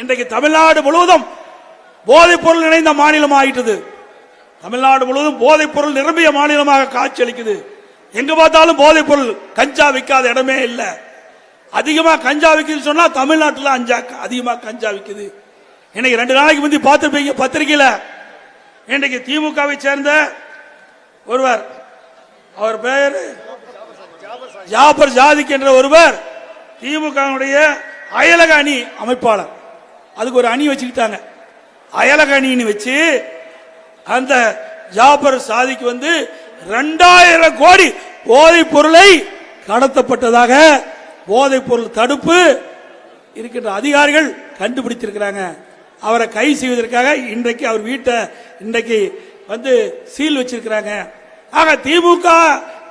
இன்றைக்கு தமிழ்நாடு முழுவதும் போதைப் பொருள் நிறைந்த மாநிலம் ஆயிட்டது தமிழ்நாடு முழுவதும் போதைப் பொருள் நிரம்பிய மாநிலமாக காட்சியளிக்குது. எங்க பார்த்தாலும் போதைப் பொருள் கஞ்சா விற்காத இடமே இல்லை. அதிகமாக கஞ்சா விற்குதுன்னு சொன்னா தமிழ்நாட்டில் அஞ்சா அதிகமாக கஞ்சா விற்குது இன்னைக்கு ரெண்டு நாளைக்கு முந்தி பார்த்துருப்பீங்க பத்திரிகையில். இன்றைக்கு திமுகவை சேர்ந்த ஒருவர் அவர் பெயர் ஜாபர் ஜாதிக் என்ற ஒருவர் திமுகவுடைய அயலக அணி அமைப்பாளர். அதுக்கு ஒரு அணி வச்சுக்கிட்டாங்க. அயலக அணின்னு வச்சு அந்த ஜாபர் சாதிக்கு வந்து ரெண்டாயிரம் கோடி போதைப் பொருளை கடத்தப்பட்டதாக போதைப் பொருள் தடுப்பு இருக்கின்ற அதிகாரிகள் கண்டுபிடித்திருக்கிறாங்க. அவரை கை செய்வதற்காக இன்றைக்கு அவர் வீட்டை இன்றைக்கு வந்து சீல் வச்சிருக்கிறாங்க. ஆக திமுக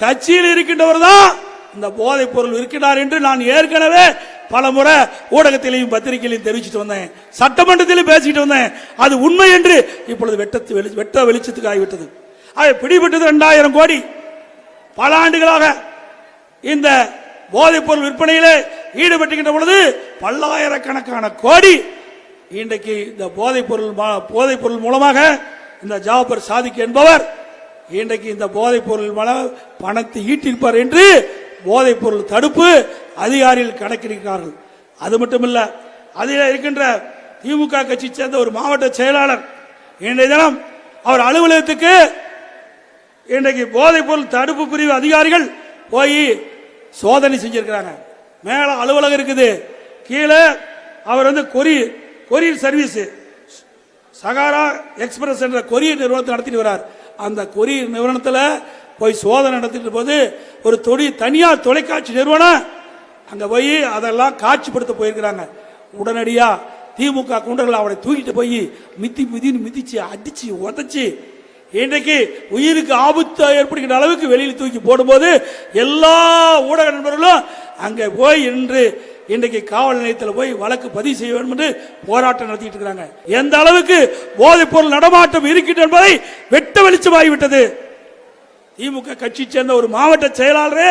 கட்சியில் இருக்கின்றவர் தான் இந்த போதைப் பொருள் இருக்கிறார் என்று நான் ஏற்கனவே பல முறை ஊடகத்திலையும் பத்திரிகையிலையும் தெரிவிச்சிட்டு வந்தேன். சட்டமன்றத்திலையும் பேசிட்டு வந்தேன். அது உண்மை என்று இப்பொழுது வெட்டத்து வெளி- வெட்ட வெளிச்சத்துக்கு ஆகிவிட்டது. அது பிடிபட்டது ரெண்டாயிரம் கோடி. பல ஆண்டுகளாக இந்த போதைப் பொருள் விற்பனையிலே ஈடுபட்டுகின்ற பொழுது பல்லாயிரக்கணக்கான கோடி இன்றைக்கு இந்த போதைப் பொருள் மா- போதைப் பொருள் மூலமாக இந்த ஜாபர் சாதிக் என்பவர் இன்றைக்கு இந்த போதைப் பொருள் பணத்தை ஈட்டிருப்பார் என்று போதைப் பொருள் தடுப்பு அதிகாரிகள் கணக்கிடுகிறார்கள். அது மட்டுமல்ல அதில் இருக்கின்ற திமுக கட்சி சேர்ந்த ஒரு மாவட்ட செயலாளர் இன்றைய தினம் அவர் அலுவலகத்துக்கு இன்றைக்கு போதைப் பொருள் தடுப்பு பிரிவு அதிகாரிகள் போய் சோதனை செஞ்சிருக்கிறாங்க. மேல அலுவலகம் இருக்குது. கீழே அவர் வந்து கொரி கொரியர் சர்வீஸ் சகாரா எக்ஸ்பிரஸ் என்ற கொரியர் நிறுவனத்தை நடத்திட்டு வரார் அந்த கொரியர் நிறுவனத்தில் போய் சோதனை நடத்திட்டு போது ஒரு தொடி தனியார் தொலைக்காட்சி நிறுவனம் அங்கே போய் அதெல்லாம் காட்சிப்படுத்த போயிருக்கிறாங்க. உடனடியாக திமுக குண்டர்கள் அவனை தூக்கிட்டு போய் மித்தி மிதின்னு மிதிச்சு அடிச்சு உதச்சு இன்றைக்கு உயிருக்கு ஆபத்து ஏற்படுகின்ற அளவுக்கு வெளியில் தூக்கி போடும்போது எல்லா ஊடக நண்பர்களும் அங்கே போய் இன்று இன்றைக்கு காவல் நிலையத்தில் போய் வழக்கு பதிவு செய்ய வேண்டும் என்று போராட்டம் நடத்திட்டு இருக்கிறாங்க. எந்த அளவுக்கு போதைப் பொருள் நடமாட்டம் இருக்கின்ற என்பதை வெட்ட வெளிச்சமாகிவிட்டது. திமுக கட்சி சேர்ந்த ஒரு மாவட்ட செயலாளரே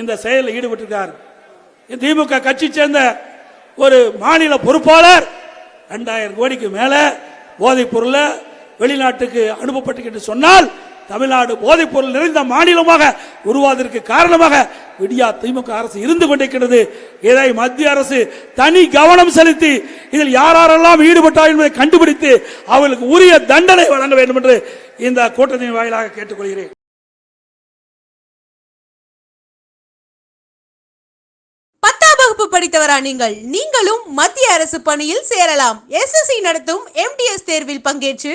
இந்த செயலில் ஈடுபட்டிருக்கார். திமுக கட்சி சேர்ந்த ஒரு மாநில பொறுப்பாளர் ரெண்டாயிரம் கோடிக்கு மேல போதைப் பொருளை வெளிநாட்டுக்கு அனுப்பப்பட்டு சொன்னால் தமிழ்நாடு போதைப் பொருள் நிறைந்த மாநிலமாக உருவாவதற்கு காரணமாக விடியா திமுக அரசு இருந்து கொண்டிருக்கிறது இதை மத்திய அரசு தனி கவனம் செலுத்தி இதில் யாரெல்லாம் ஈடுபட்டார் என்பதை கண்டுபிடித்து அவர்களுக்கு உரிய தண்டனை வழங்க வேண்டும் என்று இந்த கூட்டத்தின் வாயிலாக கேட்டுக்கொள்கிறேன். பத்தாம் வகுப்பு படித்தவரா நீங்கள்? நீங்களும் மத்திய அரசு பணியில் சேரலாம். எஸ்எஸ்சி நடத்தும் எம்டிஎஸ் தேர்வில் பங்கேற்று